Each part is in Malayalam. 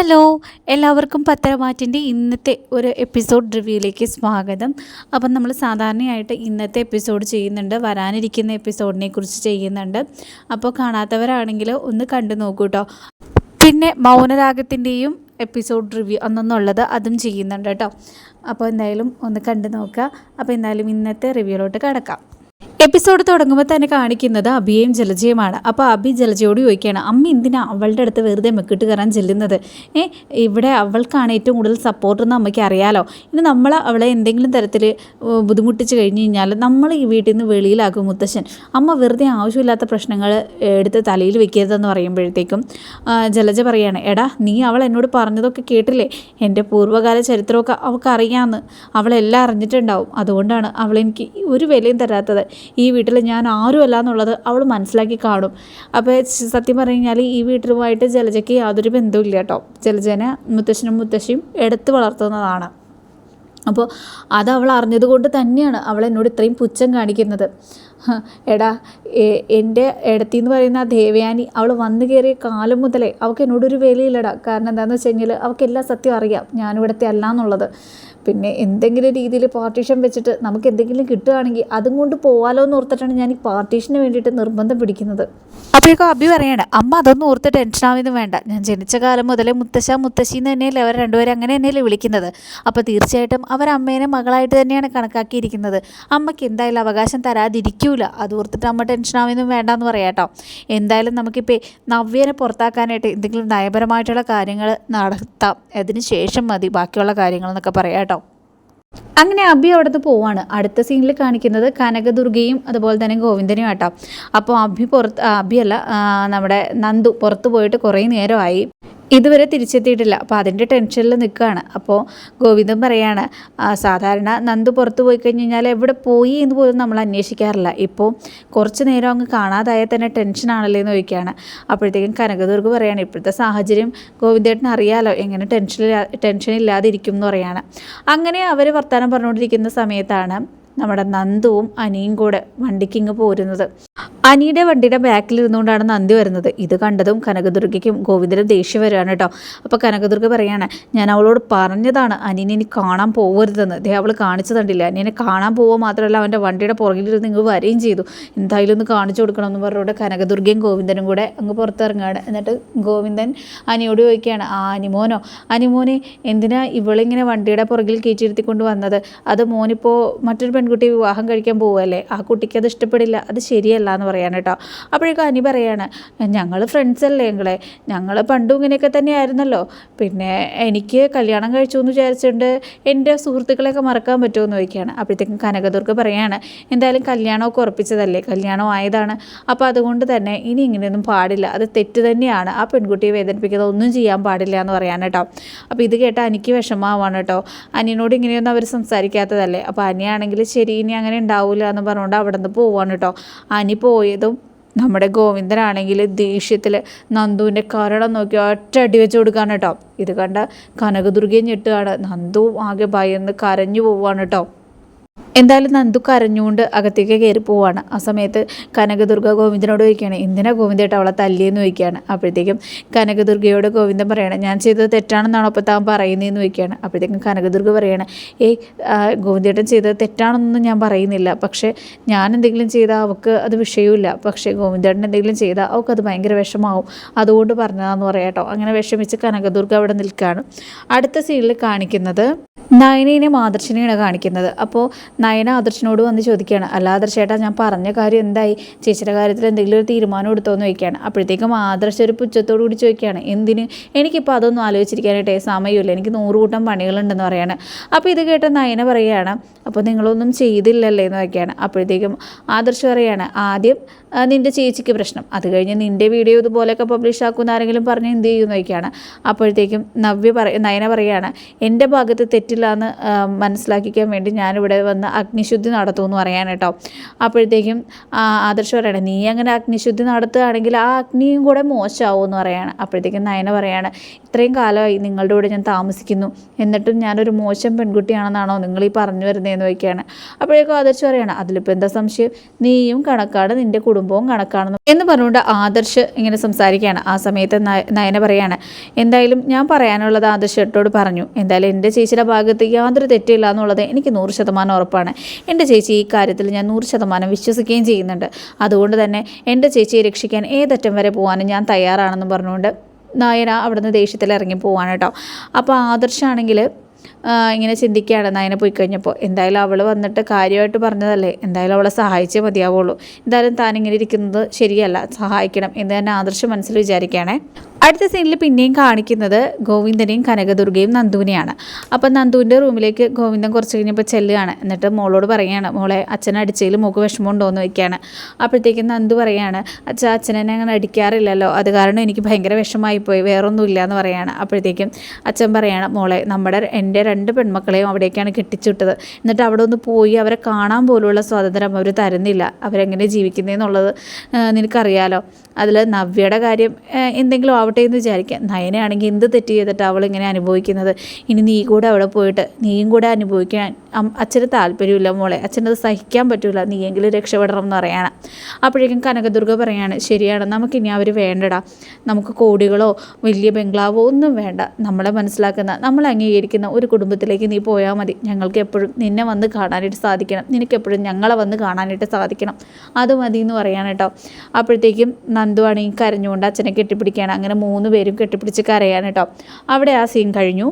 ഹലോ എല്ലാവർക്കും പത്രമാറ്റിന്റെ ഇന്നത്തെ ഒരു എപ്പിസോഡ് റിവ്യൂയിലേക്ക് സ്വാഗതം. അപ്പം നമ്മൾ സാധാരണയായിട്ട് ഇന്നത്തെ എപ്പിസോഡ് ചെയ്യുന്നുണ്ട് വരാനിരിക്കുന്ന എപ്പിസോഡിനെ കുറിച്ച് ചെയ്യുന്നുണ്ട്. അപ്പോൾ കാണാത്തവരാണെങ്കിൽ ഒന്ന് കണ്ടു നോക്കൂ കേട്ടോ പിന്നെ മൗനരാഗത്തിന്റെയും എപ്പിസോഡ് റിവ്യൂ അന്നൊന്നുള്ളത് അതും ചെയ്യുന്നുണ്ട് കേട്ടോ അപ്പോൾ എന്തായാലും ഒന്ന് കണ്ടു നോക്കുക. അപ്പോൾ എന്തായാലും ഇന്നത്തെ റിവ്യൂയിലോട്ട് കിടക്കാം. എപ്പിസോഡ് തുടങ്ങുമ്പോൾ തന്നെ കാണിക്കുന്നത് അഭിയും ജലജയുമാണ്. അപ്പോൾ അഭി ജലജയോട് ചോദിക്കുകയാണ് അമ്മ എന്തിനാ അവളുടെ അടുത്ത് വെറുതെ മെക്കിട്ട് കയറാൻ ചെല്ലുന്നത്? ഏ ഇവിടെ അവൾക്കാണ് ഏറ്റവും കൂടുതൽ സപ്പോർട്ട് എന്ന് അമ്മയ്ക്ക് അറിയാലോ? ഇനി നമ്മൾ അവളെ എന്തെങ്കിലും തരത്തിൽ ബുദ്ധിമുട്ടിച്ച് കഴിഞ്ഞ് കഴിഞ്ഞാൽ നമ്മൾ ഈ വീട്ടിൽ നിന്ന് വെളിയിലാക്കും മുത്തശ്ശൻ. അമ്മ വെറുതെ ആവശ്യമില്ലാത്ത പ്രശ്നങ്ങൾ എടുത്ത് തലയിൽ വെക്കരുതെന്ന് പറയുമ്പോഴത്തേക്കും ജലജ പറയാണ് എടാ നീ അവൾ എന്നോട് പറഞ്ഞതൊക്കെ കേട്ടില്ലേ? എന്റെ പൂർവകാല ചരിത്രമൊക്കെ അവൾക്ക് അറിയാമെന്ന് അവളെല്ലാം അറിഞ്ഞിട്ടുണ്ടാവും. അതുകൊണ്ടാണ് അവളെനിക്ക് ഒരു വിലയും തരാത്തത്. ഈ വീട്ടിൽ ഞാൻ ആരുമല്ല എന്നുള്ളത് അവൾ മനസ്സിലാക്കി കാണും. അപ്പോൾ സത്യം പറഞ്ഞു കഴിഞ്ഞാൽ ഈ വീട്ടിലുമായിട്ട് ജലജയ്ക്ക് യാതൊരു ബന്ധവുമില്ല കേട്ടോ. ജലജനെ മുത്തശ്ശനും മുത്തശ്ശിയും എടുത്ത് വളർത്തുന്നതാണ്. അപ്പോൾ അത് അവൾ അറിഞ്ഞതുകൊണ്ട് തന്നെയാണ് അവൾ എന്നോട് ഇത്രയും പുച്ഛം കാണിക്കുന്നത്. എടാ എന്റെ ഇടത്തി എന്ന് പറയുന്ന ദേവയാനി അവൾ വന്നു കയറിയ കാലം മുതലേ അവൾക്ക് എന്നോടൊരു വിലയില്ലടാ. കാരണം എന്താണെന്ന് വെച്ച് കഴിഞ്ഞാൽ അവൾക്ക് എല്ലാ സത്യം അറിയാം. ഞാനിവിടുത്തെ അല്ല എന്നുള്ളത്. പിന്നെ എന്തെങ്കിലും രീതിയിൽ പാർട്ടീഷൻ വെച്ചിട്ട് നമുക്ക് എന്തെങ്കിലും കിട്ടുകയാണെങ്കിൽ അതും കൊണ്ട് പോവാലോ എന്ന് ഓർത്തിട്ടാണ് ഞാൻ ഈ പാർട്ടീഷന് വേണ്ടിയിട്ട് നിർബന്ധം പിടിക്കുന്നത്. അപ്പോഴേക്കും അഭി പറയാണ് അമ്മ അതൊന്നും ഓർത്ത് ടെൻഷൻ ആവുന്നു വേണ്ട. ഞാൻ ജനിച്ച കാലം മുതലേ മുത്തശ്ശ മുത്തശ്ശി എന്ന് തന്നെയല്ലേ അവർ രണ്ടുപേരും അങ്ങനെ തന്നെയല്ലേ വിളിക്കുന്നത്. അപ്പോൾ തീർച്ചയായിട്ടും അവർ അമ്മേനെ മകളായിട്ട് തന്നെയാണ് കണക്കാക്കിയിരിക്കുന്നത്. അമ്മയ്ക്ക് എന്തായാലും അവകാശം തരാതിരിക്കൂല. അത് ഓർത്തിട്ട് അമ്മ ടെൻഷൻ വേണ്ട വേണ്ടെന്ന് പറയാം കേട്ടോ. എന്തായാലും നമുക്കിപ്പോൾ നവ്യനെ പുറത്താക്കാനായിട്ട് എന്തെങ്കിലും നയപരമായിട്ടുള്ള കാര്യങ്ങൾ നടത്താം. അതിന് ശേഷം മതി. ബാക്കിയുള്ള കാര്യങ്ങളെന്നൊക്കെ പറയാം കേട്ടോ. അങ്ങനെ അബി അവിടുന്ന് പോവാണ്. അടുത്ത സീനിൽ കാണിക്കുന്നത് കനകദുർഗയും അതുപോലെ തന്നെ ഗോവിന്ദനും ആട്ടോ. അപ്പോൾ അബി പുറത്ത് അബിയല്ല നമ്മുടെ നന്ദു പുറത്ത് പോയിട്ട് കുറേ നേരമായി. ഇതുവരെ തിരിച്ചെത്തിയിട്ടില്ല. അപ്പോൾ അതിന്റെ ടെൻഷനിൽ നിൽക്കുകയാണ്. അപ്പോൾ ഗോവിന്ദൻ പറയാണ് സാധാരണ നന്ദ് പുറത്ത് പോയി കഴിഞ്ഞ് കഴിഞ്ഞാൽ എവിടെ പോയി എന്ന് പോലും നമ്മൾ അന്വേഷിക്കാറില്ല. ഇപ്പോൾ കുറച്ച് നേരം അങ്ങ് കാണാതായ തന്നെ ടെൻഷനാണല്ലേ എന്ന് ചോദിക്കുകയാണ്. അപ്പോഴത്തേക്കും കനകദുർഗ് പറയാണ് ഇപ്പോഴത്തെ സാഹചര്യം ഗോവിന്ദേട്ടന് അറിയാലോ എങ്ങനെ ടെൻഷൻ ടെൻഷൻ ഇല്ലാതിരിക്കും എന്ന് പറയാണ്. അങ്ങനെ അവർ വർത്തമാനം പറഞ്ഞുകൊണ്ടിരിക്കുന്ന സമയത്താണ് നമ്മുടെ നന്ദുവും അനിയും കൂടെ വണ്ടിക്ക് ഇങ്ങ് പോരുന്നത്. അനിയുടെ വണ്ടിയുടെ ബാക്കിലിരുന്നുകൊണ്ടാണ് നന്ദി വരുന്നത്. ഇത് കണ്ടതും കനകദുർഗയ്ക്കും ഗോവിന്ദനും ദേഷ്യം വരികയാണ് കേട്ടോ. അപ്പോൾ കനകദുർഗ പറയാണ് ഞാൻ അവളോട് പറഞ്ഞതാണ് അനിയനെ ഇനി കാണാൻ പോകരുതെന്ന് ദേ അവൾ കാണിച്ചു തണ്ടില്ല അനിയനെ കാണാൻ പോവുക മാത്രമല്ല അവന്റെ വണ്ടിയുടെ പുറകിലിരുന്ന് ഇങ്ങ് വരികയും ചെയ്തു. എന്തായാലും ഒന്ന് കാണിച്ചു കൊടുക്കണം എന്ന് പറഞ്ഞുകൊണ്ട് കനകദുർഗയും ഗോവിന്ദനും കൂടെ അങ്ങ് പുറത്തിറങ്ങുകയാണ്. എന്നിട്ട് ഗോവിന്ദൻ അനിയോട് ചോദിക്കുകയാണ് ആ അനിമോനോ? അനിമോനെ എന്തിനാ ഇവളിങ്ങനെ വണ്ടിയുടെ പുറകിൽ കയറ്റിയിരുത്തിക്കൊണ്ട് വന്നത്? അത് മോനിപ്പോൾ മറ്റൊരു പെൺകുട്ടി വിവാഹം കഴിക്കാൻ പോവുമല്ലേ ആ കുട്ടിക്ക് അത് ഇഷ്ടപ്പെടില്ല. അത് ശരിയല്ല എന്ന് പറയാൻ കേട്ടോ. അപ്പോഴേക്കും അനി പറയാണ് ഞങ്ങൾ ഫ്രണ്ട്സ് അല്ലേ ഞങ്ങളെ ഞങ്ങൾ പണ്ടും ഇങ്ങനെയൊക്കെ തന്നെയായിരുന്നല്ലോ. പിന്നെ എനിക്ക് കല്യാണം കഴിച്ചു എന്ന് വിചാരിച്ചുകൊണ്ട് എന്റെ സുഹൃത്തുക്കളെയൊക്കെ മറക്കാൻ പറ്റുമെന്ന് ചോദിക്കുകയാണ്. അപ്പോഴത്തേക്കും കനകദുർഗ പറയാണ് എന്തായാലും കല്യാണമൊക്കെ ഉറപ്പിച്ചതല്ലേ? കല്യാണം ആയതാണ്. അപ്പോൾ അതുകൊണ്ട് തന്നെ ഇനി ഇങ്ങനെയൊന്നും പാടില്ല. അത് തെറ്റ് തന്നെയാണ്. ആ പെൺകുട്ടിയെ വേദനിപ്പിക്കുന്നത് ഒന്നും ചെയ്യാൻ പാടില്ല എന്ന് പറയാൻ കേട്ടോ. അപ്പോൾ ഇത് കേട്ടാൽ എനിക്ക് വിഷമമാവാണ് കേട്ടോ. അനിയനോട് ഇങ്ങനെയൊന്നും അവർ സംസാരിക്കാത്തതല്ലേ? അപ്പോൾ അനിയാണെങ്കിൽ ശരി ഇനി അങ്ങനെ ഉണ്ടാവില്ല എന്ന് പറഞ്ഞുകൊണ്ട് അവിടെ നിന്ന് പോവാണ് കേട്ടോ. അനി പോയതും നമ്മുടെ ഗോവിന്ദനാണെങ്കിൽ ദേഷ്യത്തിൽ നന്ദുവിന്റെ കരടം നോക്കി ഒറ്റ അടി വെച്ച് കൊടുക്കാണ് കേട്ടോ. ഇത് കണ്ട കനകദുർഗയും ഞെട്ടുകയാണ്. നന്ദുവും ആകെ ഭയന്ന് കരഞ്ഞു പോവുകയാണ് കേട്ടോ. എന്തായാലും നന്ദു കരഞ്ഞുകൊണ്ട് അകത്തേക്ക് കയറി പോവാണ്. ആ സമയത്ത് കനകദുർഗ ഗോവിന്ദനോട് ചോദിക്കുകയാണ് എന്തിനാ ഗോവിന്ദേട്ട അവളെ തല്ലിയെന്ന് ചോദിക്കുകയാണ്? അപ്പോഴത്തേക്കും കനകദുർഗയോട് ഗോവിന്ദൻ പറയാണ് ഞാൻ ചെയ്തത് തെറ്റാണെന്നാണോ അപ്പോൾ താൻ പറയുന്നതെന്ന് ചോദിക്കുകയാണ്. അപ്പോഴത്തേക്കും കനകദുർഗ പറയാണ് ഏയ് ഗോവിന്ദേട്ടൻ ചെയ്തത് തെറ്റാണെന്നൊന്നും ഞാൻ പറയുന്നില്ല. പക്ഷേ ഞാൻ എന്തെങ്കിലും ചെയ്താൽ അവൾക്ക് അത് വിഷയമില്ല പക്ഷേ ഗോവിന്ദേട്ടൻ എന്തെങ്കിലും ചെയ്താൽ അവൾക്ക് അത് ഭയങ്കര വിഷമാവും. അതുകൊണ്ട് പറഞ്ഞതാന്ന് പറയാം കേട്ടോ അങ്ങനെ വിഷമിച്ച് കനകദുർഗ അവിടെ നിൽക്കുകയാണ്. അടുത്ത സീനിൽ കാണിക്കുന്നത് നയനേനെയും ആദർശനെയാണ് കാണിക്കുന്നത്. അപ്പോൾ നയന ആദർശനോട് വന്ന് ചോദിക്കുകയാണ്. അല്ല ആദർശേട്ടാ ഞാൻ പറഞ്ഞ കാര്യം എന്തായി? ചേച്ചിയുടെ കാര്യത്തിൽ എന്തെങ്കിലും ഒരു തീരുമാനം എടുത്തോന്ന് ചോദിക്കുകയാണ്. അപ്പോഴത്തേക്കും ആദർശ ഒരു പുച്ഛത്തോടു കൂടി ചോദിക്കുകയാണ്. എന്തിന്? എനിക്കിപ്പോൾ അതൊന്നും ആലോചിച്ചിരിക്കാനായിട്ടേ സമയമില്ല. എനിക്ക് നൂറ് കൂട്ടം പണികളുണ്ടെന്ന് പറയാണ്. അപ്പോൾ ഇത് കേട്ട നയന പറയുകയാണ് അപ്പോൾ നിങ്ങളൊന്നും ചെയ്തില്ലല്ലേ? എന്ന് വയ്ക്കുകയാണ് അപ്പോഴത്തേക്കും ആദർശ് പറയുകയാണ് ആദ്യം നിന്റെ ചേച്ചിക്ക് പ്രശ്നം. അത് കഴിഞ്ഞ് നിന്റെ വീഡിയോ ഇതുപോലെയൊക്കെ പബ്ലിഷ് ആക്കുന്ന ആരെങ്കിലും പറഞ്ഞ് എന്ത് ചെയ്യുമെന്ന് വയ്ക്കുകയാണ് അപ്പോഴത്തേക്കും നവ്യ പറ നയന പറയുകയാണ് എന്റെ ഭാഗത്ത് തെറ്റില്ല. എന്ന് മനസ്സിലാക്കിക്കാൻ വേണ്ടി ഞാനിവിടെ വന്ന് അഗ്നിശുദ്ധി നടത്തുമെന്ന് പറയാൻ കേട്ടോ. അപ്പോഴത്തേക്കും ആദർശ് പറയണേ നീ അങ്ങനെ അഗ്നിശുദ്ധി നടത്തുകയാണെങ്കിൽ ആ അഗ്നിയും കൂടെ മോശമാവും എന്ന് പറയാണ്. അപ്പോഴത്തേക്കും നയന പറയാണ് ഇത്രയും കാലമായി നിങ്ങളുടെ കൂടെ ഞാൻ താമസിക്കുന്നു. എന്നിട്ടും ഞാനൊരു മോശം പെൺകുട്ടിയാണെന്നാണോ നിങ്ങൾ ഈ പറഞ്ഞു വരുന്നതെന്ന് വയ്ക്കുകയാണ് അപ്പോഴേക്കും ആദർശ് പറയാണ് അതിലിപ്പോൾ എന്താ സംശയം? നീയും കണക്കാണ് നിന്റെ കുടുംബവും കണക്കാണെന്ന് എന്ന് പറഞ്ഞുകൊണ്ട് ആദർശ് ഇങ്ങനെ സംസാരിക്കുകയാണ്. ആ സമയത്ത് നയന പറയാണ് എന്തായാലും ഞാൻ പറയാനുള്ളത് ആദർശ് ഏട്ടോട് പറഞ്ഞു. എന്തായാലും എന്റെ ചേച്ചിയുടെ ഭാഗത്ത് യാതൊരു തെറ്റില്ല എന്നുള്ളത് എനിക്ക് നൂറ് ശതമാനം ഉറപ്പാണ്. എന്റെ ചേച്ചി ഈ കാര്യത്തിൽ ഞാൻ നൂറ് ശതമാനം വിശ്വസിക്കുകയും ചെയ്യുന്നുണ്ട്. അതുകൊണ്ട് തന്നെ എന്റെ ചേച്ചിയെ രക്ഷിക്കാൻ ഏതറ്റം വരെ പോകാനും ഞാൻ തയ്യാറാണെന്ന് പറഞ്ഞുകൊണ്ട് നായന അവിടുന്ന് ദേഷ്യത്തിൽ ഇറങ്ങി പോവാണ് കേട്ടോ. അപ്പോൾ ആദർശാണെങ്കിൽ ഇങ്ങനെ ചിന്തിക്കുകയാണ്. നയനെ പോയി കഴിഞ്ഞപ്പോൾ എന്തായാലും അവൾ വന്നിട്ട് കാര്യമായിട്ട് പറഞ്ഞതല്ലേ. എന്തായാലും അവളെ സഹായിച്ചേ മതിയാവുള്ളൂ. എന്തായാലും താൻ ഇങ്ങനെ ഇരിക്കുന്നത് ശരിയല്ല. സഹായിക്കണം എന്ന് തന്നെ ആദർശം മനസ്സിൽ വിചാരിക്കുകയാണേ. അടുത്ത സീനിൽ പിന്നെയും കാണിക്കുന്നത് ഗോവിന്ദനെയും കനകദുർഗയും നന്ദുവിനെയാണ്. അപ്പം നന്ദുവിന്റെ റൂമിലേക്ക് ഗോവിന്ദൻ കുറച്ച് കഴിഞ്ഞപ്പോൾ ചെല്ലുകയാണ്. എന്നിട്ട് മോളോട് പറയുകയാണ് മോളെ അച്ഛൻ അടിച്ചതിൽ മോക്ക് വിഷമമുണ്ടോ എന്ന് വയ്ക്കുകയാണ് അപ്പോഴത്തേക്കും നന്ദു പറയുകയാണ് അച്ഛ അച്ഛനെന്നെ അങ്ങനെ അടിക്കാറില്ലല്ലോ. അത് കാരണം എനിക്ക് ഭയങ്കര വിഷമമായിപ്പോയി. വേറൊന്നുമില്ല എന്ന് പറയുകയാണ്. അപ്പോഴത്തേക്കും അച്ഛൻ പറയുകയാണ് മോളെ നമ്മുടെ എന്റെ രണ്ട് പെൺമക്കളെയും അവിടേക്കാണ് കെട്ടിച്ചുവിട്ടത്. എന്നിട്ട് അവിടെ ഒന്ന് പോയി അവരെ കാണാൻ പോലുള്ള സ്വാതന്ത്ര്യം അവർ തരുന്നില്ല. അവരെങ്ങനെ ജീവിക്കുന്നതെന്നുള്ളത് നിനക്കറിയാലോ. അതിൽ നവ്യയുടെ കാര്യം എന്തെങ്കിലും ആവട്ടെ എന്ന് വിചാരിക്കാം. നയനയാണെങ്കിൽ എന്ത് തെറ്റ് ചെയ്തിട്ട് അവൾ ഇങ്ങനെ അനുഭവിക്കുന്നത്? ഇനി നീ കൂടെ അവിടെ പോയിട്ട് നീയും കൂടെ അനുഭവിക്കാൻ അച്ഛന് താല്പര്യമില്ല മോളെ. അച്ഛനത് സഹിക്കാൻ പറ്റില്ല നീയെങ്കിലും രക്ഷപ്പെടണം എന്ന് പറയാണ്. അപ്പോഴേക്കും കനകദുർഗ പറയാണ് ശരിയാണ് നമുക്കിനി അവർ വേണ്ടടാ. നമുക്ക് കോടികളോ വലിയ ബംഗ്ലാവോ ഒന്നും വേണ്ട. നമ്മളെ മനസ്സിലാക്കുന്ന നമ്മൾ അംഗീകരിക്കുന്ന ഒരു കുടുംബത്തിലേക്ക് നീ പോയാൽ മതി. ഞങ്ങൾക്ക് എപ്പോഴും നിന്നെ വന്ന് കാണാനായിട്ട് സാധിക്കണം. നിനക്കെപ്പോഴും ഞങ്ങളെ വന്ന് കാണാനായിട്ട് സാധിക്കണം. അത് മതി എന്ന് പറയാൻ കേട്ടോ. അപ്പോഴത്തേക്കും നന്ദു ആണെങ്കിൽ കരഞ്ഞുകൊണ്ട് അച്ഛനെ കെട്ടിപ്പിടിക്കുകയാണ്. അങ്ങനെ മൂന്ന് പേരും കെട്ടിപ്പിടിച്ച് കരയാണ് കേട്ടോ. അവിടെ ആ സീൻ കഴിഞ്ഞു.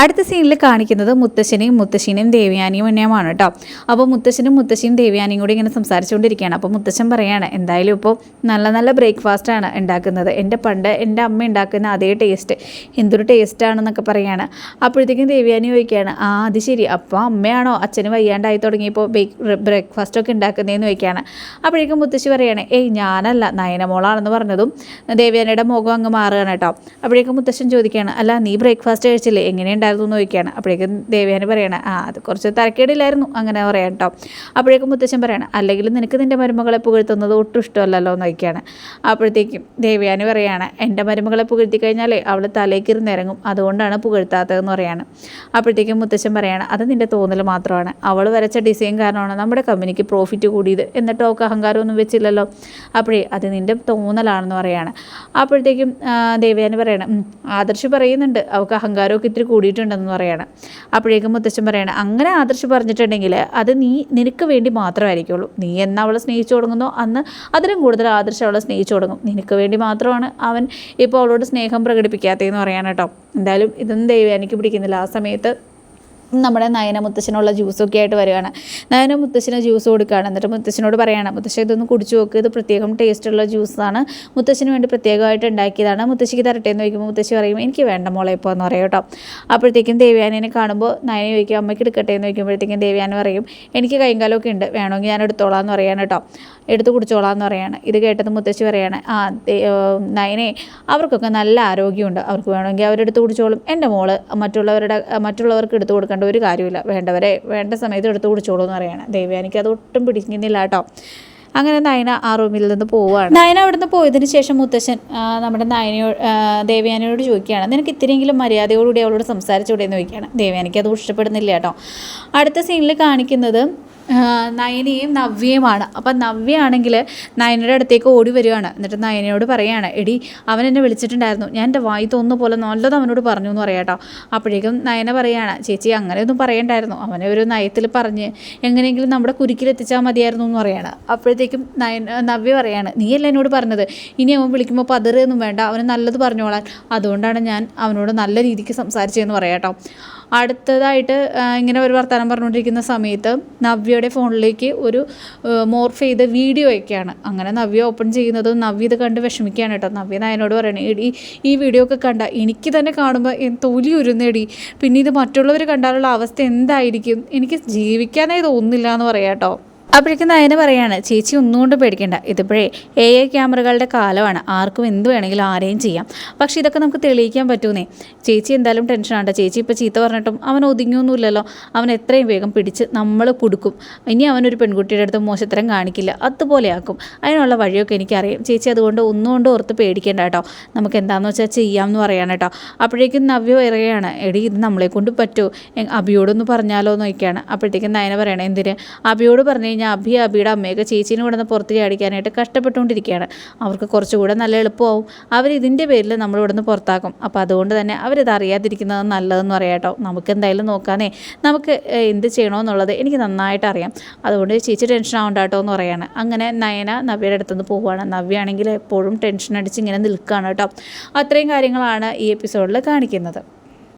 അടുത്ത സീനിൽ കാണിക്കുന്നത് മുത്തശ്ശനെയും മുത്തശ്ശീനെയും ദേവയാനിയും എന്നെയുമാണ് കേട്ടോ. അപ്പോൾ മുത്തശ്ശനും മുത്തശ്ശിയും ദേവയാനിയും കൂടി ഇങ്ങനെ സംസാരിച്ചുകൊണ്ടിരിക്കുകയാണ്. അപ്പോൾ മുത്തശ്ശൻ പറയുകയാണ് എന്തായാലും ഇപ്പോൾ നല്ല നല്ല ബ്രേക്ക്ഫാസ്റ്റാണ് ഉണ്ടാക്കുന്നത്. എന്റെ പണ്ട് എന്റെ അമ്മ ഉണ്ടാക്കുന്ന അതേ ടേസ്റ്റ് എന്തൊരു ടേസ്റ്റാണെന്നൊക്കെ പറയാണ്. അപ്പോഴത്തേക്കും ദേവയാനി ചോദിക്കുകയാണ് ആ അത് ശരി. അപ്പോൾ അമ്മയാണോ അച്ഛന് വയ്യാണ്ടായി തുടങ്ങിയപ്പോൾ ബ്രേക്ക്ഫാസ്റ്റൊക്കെ ഉണ്ടാക്കുന്നതെന്ന് ചോദിക്കുകയാണ്. അപ്പോഴേക്കും മുത്തശ്ശി പറയുകയാണ് ഏയ് ഞാനല്ല. നയനമോളാണെന്ന് പറഞ്ഞതും ദേവയാനിയുടെ മുഖം അങ്ങ് മാറുകയാണ് കേട്ടോ. അപ്പോഴേക്കും മുത്തശ്ശൻ ചോദിക്കുകയാണ് അല്ല നീ ബ്രേക്ക്ഫാസ്റ്റ് കഴിച്ചില്ലേ? എങ്ങനെയുണ്ടായിരുന്നു ഉണ്ടായിരുന്നു എന്ന് ചോദിക്കുകയാണ്. അപ്പോഴേക്കും ദേവ്യാനി പറയണം ആ അത് കുറച്ച് തരക്കേടില്ലായിരുന്നു അങ്ങനെ പറയാം കേട്ടോ അപ്പോഴേക്കും മുത്തച്ഛൻ പറയണം അല്ലെങ്കിൽ നിനക്ക് നിന്റെ മരുമകളെ പുകഴ്ത്തുന്നത് ഒട്ടും ഇഷ്ടമല്ലല്ലോ എന്ന് ചോദിക്കുകയാണ്. അപ്പോഴത്തേക്കും ദേവ്യാനി പറയാണ് എന്റെ മരുമകളെ പുകഴ്ത്തി കഴിഞ്ഞാലേ അവൾ തലേക്കിരുന്ന് ഇറങ്ങും അതുകൊണ്ടാണ് പുകഴ്ത്താത്തതെന്ന് പറയാണ്. അപ്പോഴത്തേക്കും മുത്തച്ഛൻ പറയാണ് അത് നിന്റെ തോന്നൽ മാത്രമാണ്. അവൾ വരച്ച ഡിസൈൻ കാരണമാണ് നമ്മുടെ കമ്പനിക്ക് പ്രോഫിറ്റ് കൂടിയത് എന്നിട്ട് അവൾക്ക് അഹങ്കാരമൊന്നും വെച്ചില്ലല്ലോ. അപ്പോഴേ അത് നിന്റെ തോന്നലാണെന്ന് പറയാണ്. അപ്പോഴത്തേക്കും ദേവയാനി പറയണം ആദർശ് പറയുന്നുണ്ട് അവൾക്ക് അഹങ്കാരമൊക്കെ ഇത്തിരി കൂടിയിട്ടുണ്ട്. പറഞ്ഞിട്ടുണ്ടെന്ന് പറയുകയാണ് അപ്പോഴേക്കും മുത്തച്ഛൻ പറയുകയാണ് അങ്ങനെ ആദർശ് പറഞ്ഞിട്ടുണ്ടെങ്കിൽ അത് നീ നിനക്ക് വേണ്ടി മാത്രമായിരിക്കുള്ളൂ. നീ എന്ന് അവളെ സ്നേഹിച്ചു തുടങ്ങുന്നോ? അന്ന് അതിലും കൂടുതൽ ആദർശം അവളെ സ്നേഹിച്ചു തുടങ്ങും. നിനക്ക് വേണ്ടി മാത്രമാണ് അവൻ ഇപ്പോൾ അവളോട് സ്നേഹം പ്രകടിപ്പിക്കാത്തതെന്ന് പറയാൻ കേട്ടോ. എന്തായാലും ഇതൊന്നും ദൈവം എനിക്ക് പിടിക്കുന്നില്ല. ആ സമയത്ത് നമ്മുടെ നയന മുത്തശ്ശനുള്ള ജ്യൂസൊക്കെ ആയിട്ട് വരികയാണ്. നയന മുത്തശ്ശന് ജ്യൂസ് കൊടുക്കുകയാണ്. എന്നിട്ട് മുത്തശ്ശനോട് പറയുകയാണ് മുത്തശ്ശ ഇതൊന്ന് കുടിച്ചു നോക്ക്. ഇത് പ്രത്യേകം ടേസ്റ്റുള്ള ജ്യൂസാണ് മുത്തശ്ശന് വേണ്ടി പ്രത്യേകമായിട്ട് ഉണ്ടാക്കിയതാണ്. മുത്തശ്ശിക്ക് തരട്ടെ എന്ന് ചോദിക്കുമ്പോൾ മുത്തശ്ശി പറയും എനിക്ക് വേണ്ട മോളെ ഇപ്പോൾ എന്ന് പറയും കേട്ടോ. അപ്പോഴത്തേക്കും ദേവ്യാനിനെ കാണുമ്പോൾ നയന ചോദിക്കും അമ്മയ്ക്ക് എടുക്കട്ടെ എന്ന് ചോദിക്കുമ്പോഴത്തേക്കും ദേവ്യാനി പറയും എനിക്ക് കൈകാലമൊക്കെ ഉണ്ട്. വേണമെങ്കിൽ ഞാൻ എടുത്തോളാം എന്ന് പറയാണ് കേട്ടോ. എടുത്ത് കുടിച്ചോളാം എന്ന് പറയാണ്. ഇത് കേട്ടത് മുത്തശ്ശി പറയാണ് ആ നയനെ അവർക്കൊക്കെ നല്ല ആരോഗ്യമുണ്ട്. അവർക്ക് വേണമെങ്കിൽ അവരെടുത്ത് കുടിച്ചോളും. എന്റെ മോൾ മറ്റുള്ളവരുടെ മറ്റുള്ളവർക്ക് എടുത്തു കൊടുക്കേണ്ട ഒരു കാര്യമില്ല വേണ്ടവരെ വേണ്ട സമയത്ത് എടുത്ത് കുടിച്ചോളൂ എന്ന് പറയാണ്. ദേവ്യാനിക്ക് അത് ഒട്ടും പിടിക്കുന്നില്ല കേട്ടോ. അങ്ങനെ നയന ആ റൂമിൽ നിന്ന് പോവുകയാണ്. നയന അവിടെ നിന്ന് പോയതിന് ശേഷം മുത്തശ്ശൻ നമ്മുടെ നയനയോട് ദേവയാനിയോട് ചോദിക്കുകയാണ്. നിനക്ക് ഇത്തിരിയെങ്കിലും മര്യാദയോടുകൂടി അവളോട് സംസാരിച്ചുകൂടെ എന്ന് ചോദിക്കുകയാണ്. ദേവയാനിക്ക് അത് ഇഷ്ടപ്പെടുന്നില്ല കേട്ടോ. അടുത്ത സീനിൽ കാണിക്കുന്നത് നയനയും നവ്യയുമാണ്. അപ്പം നവ്യയാണെങ്കിൽ നയനയുടെ അടുത്തേക്ക് ഓടി വരികയാണ്. എന്നിട്ട് നയനയോട് പറയുകയാണ് എടി അവൻ എന്നെ വിളിച്ചിട്ടുണ്ടായിരുന്നു. ഞാൻ എന്റെ വായി തോന്നുന്ന പോലെ നല്ലത് അവനോട് പറഞ്ഞു എന്ന് പറയാം കേട്ടോ. അപ്പോഴേക്കും നയന പറയുകയാണ് ചേച്ചി അങ്ങനെയൊന്നും പറയണ്ടായിരുന്നു. അവനെ ഒരു നയത്തിൽ പറഞ്ഞ് എങ്ങനെയെങ്കിലും നമ്മുടെ കുരുക്കിലെത്തിച്ചാൽ മതിയായിരുന്നു എന്ന് പറയാണ്. അപ്പോഴത്തേക്കും നയന നവ്യ പറയാണ് നീയല്ല എന്നോട് പറഞ്ഞത്? ഇനി അവൻ വിളിക്കുമ്പോൾ പതറൊന്നും വേണ്ട. അവന് നല്ലത് പറഞ്ഞോളാൻ. അതുകൊണ്ടാണ് ഞാൻ അവനോട് നല്ല രീതിക്ക് സംസാരിച്ചതെന്ന് പറയാം കേട്ടോ. അടുത്തതായിട്ട് ഇങ്ങനെ ഒരു വർത്തമാനം പറഞ്ഞുകൊണ്ടിരിക്കുന്ന സമയത്ത് നവ്യയുടെ ഫോണിലേക്ക് ഒരു മോർഫ് ചെയ്ത വീഡിയോ ഒക്കെയാണ്. അങ്ങനെ നവ്യ ഓപ്പൺ ചെയ്യുന്നതും നവ്യ ഇത് കണ്ട് വിഷമിക്കുകയാണ് കേട്ടോ. നവ്യ നായനോട് പറയണേ എടി ഈ വീഡിയോ ഒക്കെ കണ്ട എനിക്ക് തന്നെ കാണുമ്പോൾ തൊലി ഉരുന്നേടി. പിന്നെ ഇത് മറ്റുള്ളവർ കണ്ടാലുള്ള അവസ്ഥ എന്തായിരിക്കും? എനിക്ക് ജീവിക്കാനേ തോന്നുന്നില്ല എന്ന് പറയാം കേട്ടോ. അപ്പോഴേക്കും നയന പറയാണ് ചേച്ചി ഒന്നുകൊണ്ടും പേടിക്കേണ്ട. ഇതിപ്പോഴേ എ ഐ ക്യാമറകളുടെ കാലമാണ്. ആർക്കും എന്ത് വേണമെങ്കിലും ആരെയും ചെയ്യാം. പക്ഷെ ഇതൊക്കെ നമുക്ക് തെളിയിക്കാൻ പറ്റൂന്നേ. ചേച്ചി എന്തായാലും ടെൻഷനാണ്ട ചേച്ചി ഇപ്പോൾ ചീത്ത പറഞ്ഞിട്ടും അവൻ ഒതുങ്ങിയൊന്നുമില്ലല്ലോ. അവൻ എത്രയും വേഗം പിടിച്ച് നമ്മൾ കൊടുക്കും ഇനി അവനൊരു പെൺകുട്ടിയുടെ അടുത്ത് മോശത്തരം കാണിക്കില്ല. അതുപോലെയാക്കും. അതിനുള്ള വഴിയൊക്കെ എനിക്കറിയാം. ചേച്ചി അതുകൊണ്ട് ഒന്നുകൊണ്ട് ഓർത്ത് പേടിക്കേണ്ട കേട്ടോ. നമുക്ക് എന്താണെന്ന് വെച്ചാൽ ചെയ്യാമെന്ന് പറയാൻ കേട്ടോ. അപ്പോഴേക്കും നവ്യ പറയുകയാണ് എടി ഇത് നമ്മളെ കൊണ്ട് പറ്റുമോ അബിയോടൊന്ന് പറഞ്ഞാലോ എന്ന് നോക്കിയാണ് അപ്പോഴത്തേക്കും നയന പറയണേ എന്തിന്? അബിയോട് പറഞ്ഞു കഴിഞ്ഞാൽ അഭി അഭിയുടെ അമ്മയൊക്കെ ചേച്ചീനെ ഇവിടെ നിന്ന് പുറത്തേക്ക് അടിക്കാനായിട്ട് കഷ്ടപ്പെട്ടുകൊണ്ടിരിക്കുകയാണ്. അവർക്ക് കുറച്ചുകൂടെ നല്ല എളുപ്പമാവും. അവർ ഇതിന്റെ പേരിൽ നമ്മൾ ഇവിടെ നിന്ന് പുറത്താക്കും. അപ്പോൾ അതുകൊണ്ട് തന്നെ അവരിത് അറിയാതിരിക്കുന്നത് നല്ലതെന്ന് പറയാം കേട്ടോ. നമുക്ക് എന്തായാലും നോക്കാനേ നമുക്ക് എന്ത് ചെയ്യണമെന്നുള്ളത് എനിക്ക് നന്നായിട്ട് അറിയാം. അതുകൊണ്ട് ചേച്ചി ടെൻഷൻ ആവണ്ട കേട്ടോ എന്ന് പറയാണ്. അങ്ങനെ നയന നവ്യയുടെ അടുത്തുനിന്ന് പോവുകയാണ്. നവ്യ ആണെങ്കിൽ എപ്പോഴും ടെൻഷൻ അടിച്ച് ഇങ്ങനെ നിൽക്കുകയാണ് കേട്ടോ. അത്രയും കാര്യങ്ങളാണ് ഈ എപ്പിസോഡിൽ കാണിക്കുന്നത്.